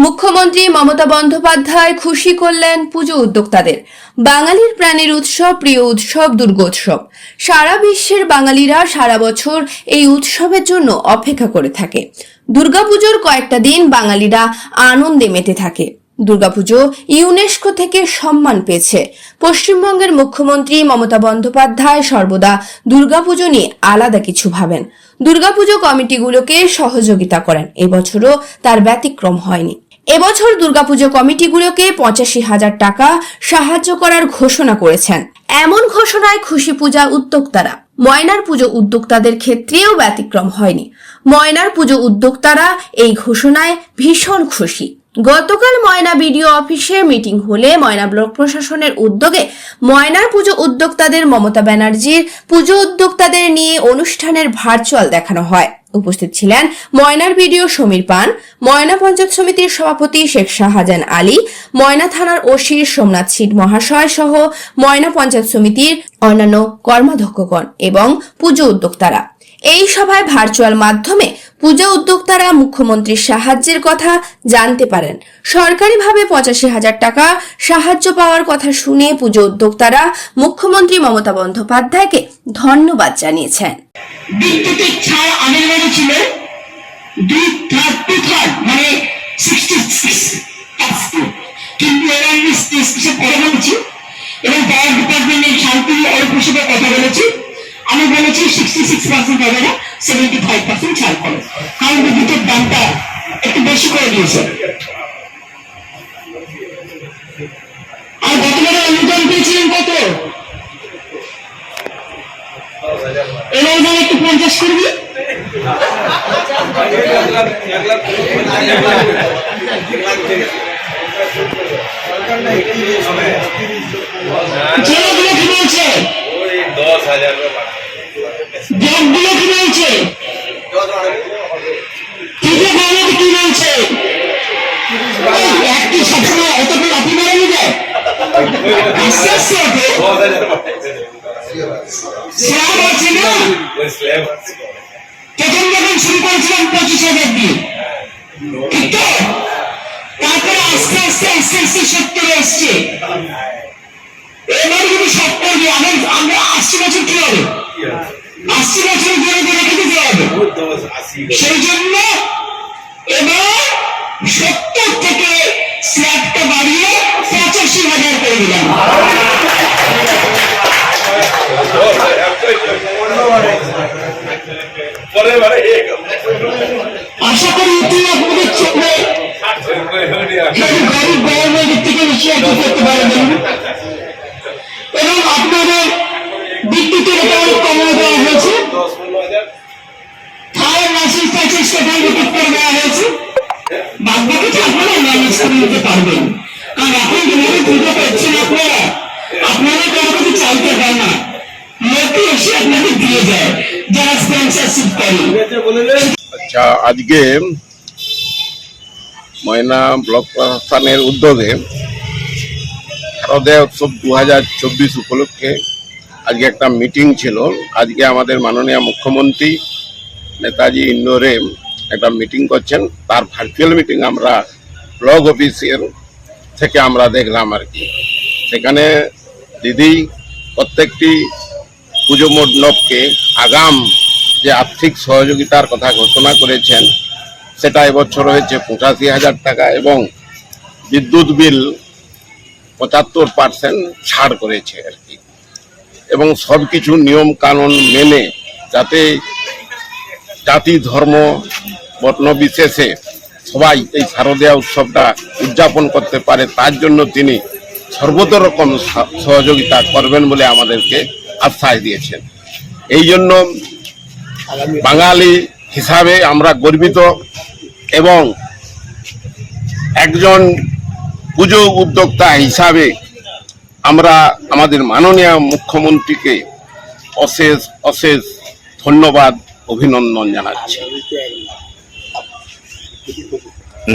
মুখ্যমন্ত্রী মমতা বন্দ্যোপাধ্যায় খুশি করলেন পুজো উদ্যোক্তাদের। বাঙালির প্রাণের উৎসব, প্রিয় উৎসব, দুর্গোৎসব। সারা বিশ্বের বাঙালিরা সারা বছর এই উৎসবের জন্য অপেক্ষা করে থাকে। দুর্গাপুজোর কয়েকটা দিন বাঙালিরা আনন্দে মেতে থাকে। দুর্গাপুজো ইউনেস্কো থেকে সম্মান পেয়েছে। পশ্চিমবঙ্গের মুখ্যমন্ত্রী মমতা বন্দ্যোপাধ্যায় সর্বদা দুর্গাপুজো নিয়ে আলাদা কিছু ভাবেন। দুর্গাপুজো কমিটিগুলোকে সহযোগিতা করেন। এবছরও তার ব্যতিক্রম হয়নি। এবছর দুর্গাপুজো কমিটিগুলোকে পঁচাশি হাজার টাকা সাহায্য করার ঘোষণা করেছেন। এমন ঘোষণায় খুশি পূজা উদ্যোক্তারা। ময়নার পুজো উদ্যোক্তাদের ক্ষেত্রেও ব্যতিক্রম হয়নি। ময়নার পুজো উদ্যোক্তারা এই ঘোষণায় ভীষণ খুশি। গতকাল ময়না বিডিও অফিসে মিটিং হলে ময়না ব্লক প্রশাসনের উদ্যোগে ময়নার পুজো উদ্যোক্তাদের মমতা ব্যানার্জির পুজো উদ্যোক্তাদের নিয়ে অনুষ্ঠানের ভার্চুয়াল দেখানো হয়। উপস্থিত ছিলেন ময়নার বিডিও সমীর পান, ময়না পঞ্চায়েত সমিতির সভাপতি শেখ শাহজাহান আলী, ময়না থানার ওসির সোমনাথ সিট মহাশয় সহ ময়না পঞ্চায়েত সমিতির অন্যান্য কর্মাধ্যক্ষগণ এবং পুজো উদ্যোক্তারা। এই সভায় ভার্চুয়াল মাধ্যমে পূজা উদ্যোক্তারা মুখ্যমন্ত্রীর সাহায্যের কথা জানতে পারেন। সরকারিভাবে পঁচাশি হাজার টাকা সাহায্য পাওয়ার কথা শুনে পুজো উদ্যোক্তারা মুখ্যমন্ত্রী মমতা বন্দ্যোপাধ্যায়কে ধন্যবাদ জানিয়েছেন। বিদ্যুতের ছাড় আগের বারে ছিল দুই থার্ড টু থার্ড মানে সিক্সটি সিক্স কিন্তু এরা আমি স্পেসে পরে বলেছি এবং পাওয়ার শান্তির অল্প কথা বলেছি। আমি বলেছি সিক্সটি সিক্স পার্সেন্ট হবে না সেভেন্টি ফাইভ পার্সেন্ট ছাড় করে। কারণ বিদ্যুতের দামটা একটু বেশি করে দিয়েছে। আর গতবারে অনুদান পেয়েছিলেন কত? এবার একটু পঞ্চাশ করবি ওই দশ হাজার ব্লকগুলো কি বলছে? তৃতীয় গভর্নমেন্ট কি এই একটি সবসময় অত করে মারানো যায় আস্তে আস্তে হবে স্ল্যাব আছে না? প্রথম যখন শুরু করেছিলাম পঁচিশ হাজার দিয়ে ঠিক তো? তারপরে আস্তে আস্তে আস্তে আস্তে সত্তরে এসছে। এবার যদি সত্তর দিয়ে আমরা আশি বছর কি হবে? আশি বছর ধরে ধরে রেখে দিতে হবে সেই জন্য এবার সত্তর থেকে স্ল্যাবটা বাড়িয়ে পঁচাশি হাজার করে দিলাম। আচ্ছা আজকে ময়না ব্লক প্রশাসনের উদ্যোগে শারদীয় উৎসব দু হাজার চব্বিশ উপলক্ষে আজকে একটা মিটিং ছিল। আজকে আমাদের মাননীয় মুখ্যমন্ত্রী নেতাজি ইন্ডোরে একটা মিটিং করছেন, তার ভার্চুয়াল মিটিং আমরা ব্লক অফিসের থেকে আমরা দেখলাম আর কি। সেখানে দিদি প্রত্যেকটি পুজো মণ্ডপকে আগাম যে আর্থিক সহযোগিতার কথা ঘোষণা করেছেন, সেটা এবছর হয়েছে পঁচাশি হাজার টাকা এবং বিদ্যুৎ বিল পঁচাত্তর পার্সেন্ট ছাড় করেছে আর কি। এবং সব কিছু নিয়ম কানুন মেনে যাতে জাতি, ধর্ম বর্ণ বিশেষে সবাই এই শারদীয়া উৎসবটা উদযাপন করতে পারে, তার জন্য তিনি সর্বত রকম সহযোগিতা করবেন বলে আমাদেরকে আশ্বাস দিয়েছেন। এই জন্য বাঙালি হিসাবে আমরা গর্বিত এবং একজন পুজো উদ্যোক্তা হিসাবে আমরা আমাদের মাননীয় মুখ্যমন্ত্রীকে অশেষ অশেষ ধন্যবাদ, অভিনন্দন জানাচ্ছি।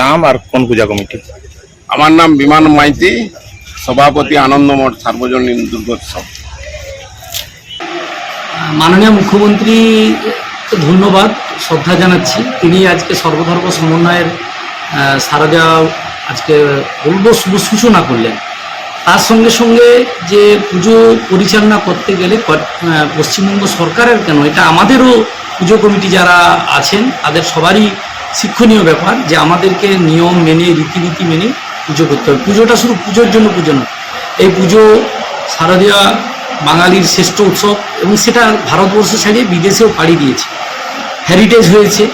নাম আর কোন পূজা কমিটি? আমার নাম বিমান মাইতি সভাপতি আনন্দমঠ সার্বজনীন দুর্গোৎসব। মাননীয় মুখ্যমন্ত্রী ধন্যবাদ শ্রদ্ধা জানাচ্ছি। তিনি আজকে সর্বধর্ম সমন্বয়ের শারদা আজকে বলব শুভ সূচনা করলেন। তার সঙ্গে সঙ্গে যে পুজো পরিচালনা করতে গেলে পশ্চিমবঙ্গ সরকারের কেন? এটা আমাদেরও পুজো কমিটি যারা আছেন তাদের সবারই শিক্ষণীয় ব্যাপার যে আমাদেরকে নিয়ম মেনে, রীতিনীতি মেনে পুজো করতে হবে। পুজোটা শুধু পুজোর জন্য পুজো নয়। এই পুজো শারদীয়া বাঙালির শ্রেষ্ঠ উৎসব এবং সেটা ভারতবর্ষ ছাড়িয়ে বিদেশেও পাড়ি দিয়েছে। হেরিটেজ হয়েছে।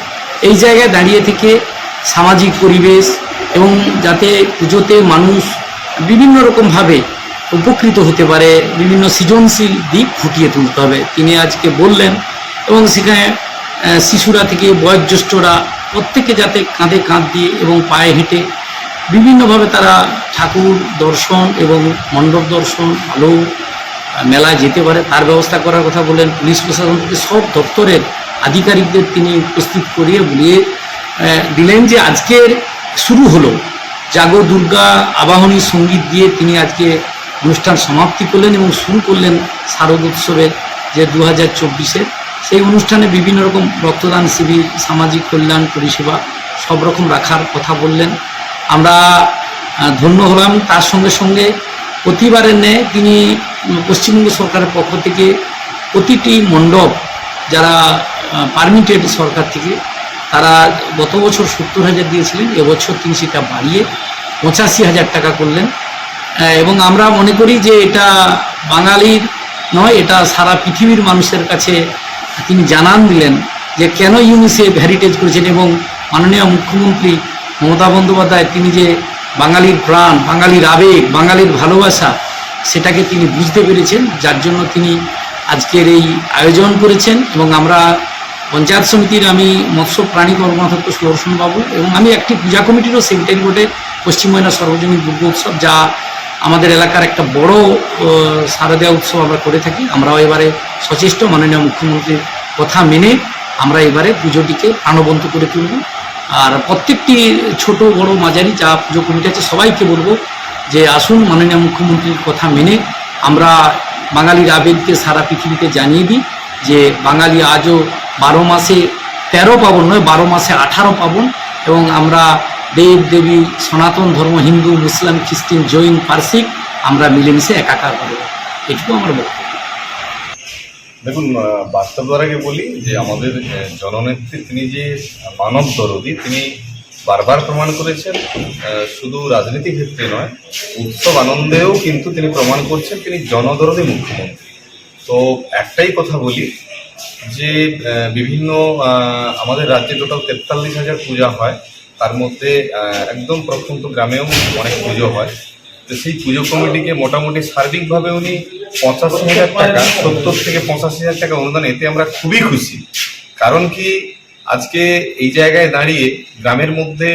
এই জায়গায় দাঁড়িয়ে থেকে সামাজিক পরিবেশ এবং যাতে পুজোতে মানুষ বিভিন্ন রকমভাবে উপকৃত হতে পারে, বিভিন্ন সৃজনশীল দিক ফুটিয়ে তুলতে হবে। তিনি আজকে বললেন এবং সেখানে শিশুরা থেকে বয়োজ্যেষ্ঠরা প্রত্যেকে যাতে কাঁধে কাঁধ দিয়ে এবং পায়ে হেঁটে বিভিন্নভাবে তারা ঠাকুর দর্শন এবং মণ্ডপ দর্শন ভালো মেলায় যেতে পারে, তার ব্যবস্থা করার কথা বলেন পুলিশ প্রশাসন। থেকে সব দপ্তরের আধিকারিকদের তিনি উপস্থিত করিয়ে বলিয়ে দিলেন যে আজকের শুরু হলো। জাগো দুর্গা আবাহনী সংগীত দিয়ে তিনি আজকে অনুষ্ঠান সমাপ্তি করলেন এবং শুরু করলেন শারদ উৎসবের যে দু হাজার চব্বিশের সেই অনুষ্ঠানে বিভিন্ন রকম রক্তদান শিবির, সামাজিক কল্যাণ পরিষেবা সব রকম রাখার কথা বললেন। আমরা ধন্য হলাম। তার সঙ্গে সঙ্গে প্রতিবারের ন্যায় তিনি পশ্চিমবঙ্গ সরকারের পক্ষ থেকে প্রতিটি মণ্ডপ যারা পারমিটেড সরকার থেকে, তারা গত বছর সত্তর হাজার দিয়েছিলেন, এবছর তিনি সেটা বাড়িয়ে পঁচাশি হাজার টাকা করলেন। এবং আমরা মনে করি যে এটা বাঙালির নয়, এটা সারা পৃথিবীর মানুষের কাছে তিনি জানান দিলেন যে কেন ইউনিসেফ হেরিটেজ করেছেন এবং মাননীয় মুখ্যমন্ত্রী মমতা বন্দ্যোপাধ্যায় তিনি যে বাঙালির প্রাণ, বাঙালির আবেগ, বাঙালির ভালোবাসা, সেটাকে তিনি বুঝতে পেরেছেন, যার জন্য তিনি আজকের এই আয়োজন করেছেন এবং আমরা পঞ্চায়েত সমিতির আমি মৎস্য প্রাণী কর্মাধ্যক্ষ সুদর্শন বাবু এবং আমি একটি পূজা কমিটিরও সেক্রেটারি বোর্ডে পশ্চিমবঙ্গ সর্বজনীন দুর্গা উৎসব যা আমাদের এলাকার একটা বড় আহ, শারদীয়া উৎসব আমরা করে থাকি। আমরাও এবারে সচেষ্ট মাননীয় মুখ্যমন্ত্রীর কথা মেনে আমরা এবারে পুজোটিকে প্রাণবন্ত করে তুলব। আর প্রত্যেকটি ছোট বড় মাঝারি যা পুজো কমিটি আছে সবাইকে বলব যে আসুন মাননীয় মুখ্যমন্ত্রীর কথা মেনে আমরা বাঙালির আবেগকে সারা পৃথিবীতে জানিয়ে দিই যে বাঙালি আজও বারো মাসে তেরো পাবন নয় বারো মাসে আঠারো পাবন। এবং আমরা দেব দেবী, সনাতন ধর্ম, হিন্দু, মুসলিম, খ্রিস্টান, জৈন পার্সিক আমরা মিলেমিশে একাকার করব এটুকু আমার বক্তব্য। দেখুন বাস্তব দ্বারাকে বলি যে আমাদের জননেত্রী তিনি যে মানব দরদি, তিনি বারবার প্রমাণ করেছেন শুধু রাজনীতি ক্ষেত্রে নয়, উৎসব আনন্দেও কিন্তু তিনি প্রমাণ করছেন তিনি জনদরদি মুখ্যমন্ত্রী। তো একটাই কথা বলি যে বিভিন্ন আমাদের রাজ্যে টোটাল তেতাল্লিশ হাজার পূজা হয়। তার মধ্যে একদম প্রত্যন্ত গ্রামেও অনেক পুজো হয় তো সেই পুজো কমিটিকে মোটামুটি সার্বিকভাবে উনি পঁচাশি হাজার টাকা, সত্তর থেকে পঁচাশি হাজার টাকা অনুদান, এতে আমরা খুবই খুশি কারণ কি, আজকে এই জায়গায় দাঁড়িয়ে গ্রামের মধ্যে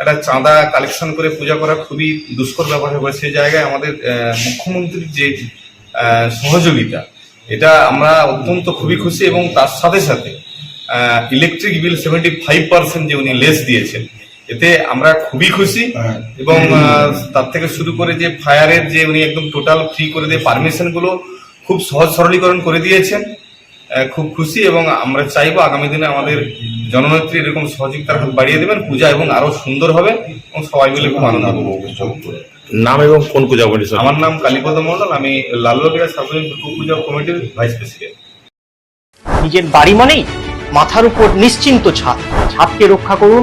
একটা চাঁদা কালেকশন করে পূজা করা খুবই দুষ্কর ব্যাপার হয়ে। সেই জায়গায় আমাদের মুখ্যমন্ত্রীর যে সহযোগিতা, এটা আমরা অত্যন্ত খুবই খুশি এবং তার সাথে সাথে electric bill seventy five percent যে উনি লেস দিয়েছেন এতে আমরা খুবই খুশি এবং তার থেকে শুরু করে যে ফায়ারের যে উনি একদম টোটাল ফ্রি করে দিয়ে পারমিশনগুলো খুব সহজ সরলীকরণ করে দিয়েছেন খুব খুশি এবং আমরা চাইব আগামী দিনে আমাদের জননেত্রী এরকম সহযোগিতার হাত বাড়িয়ে দেবেন পূজা এবং আরও সুন্দর হবে এবং সবাই মিলে খুব আনন্দ নাম এবং কোন পূজা কমিটি আমার নাম কালীপদ মন্ডল আমি লালবাগিরা সার্বজনীন দুর্গা পূজা কমিটির ভাইস প্রেসিডেন্ট নিজের বাড়ি মানেই মাথার উপর নিশ্চিন্ত ছাদ। ছাদকে রক্ষা করুন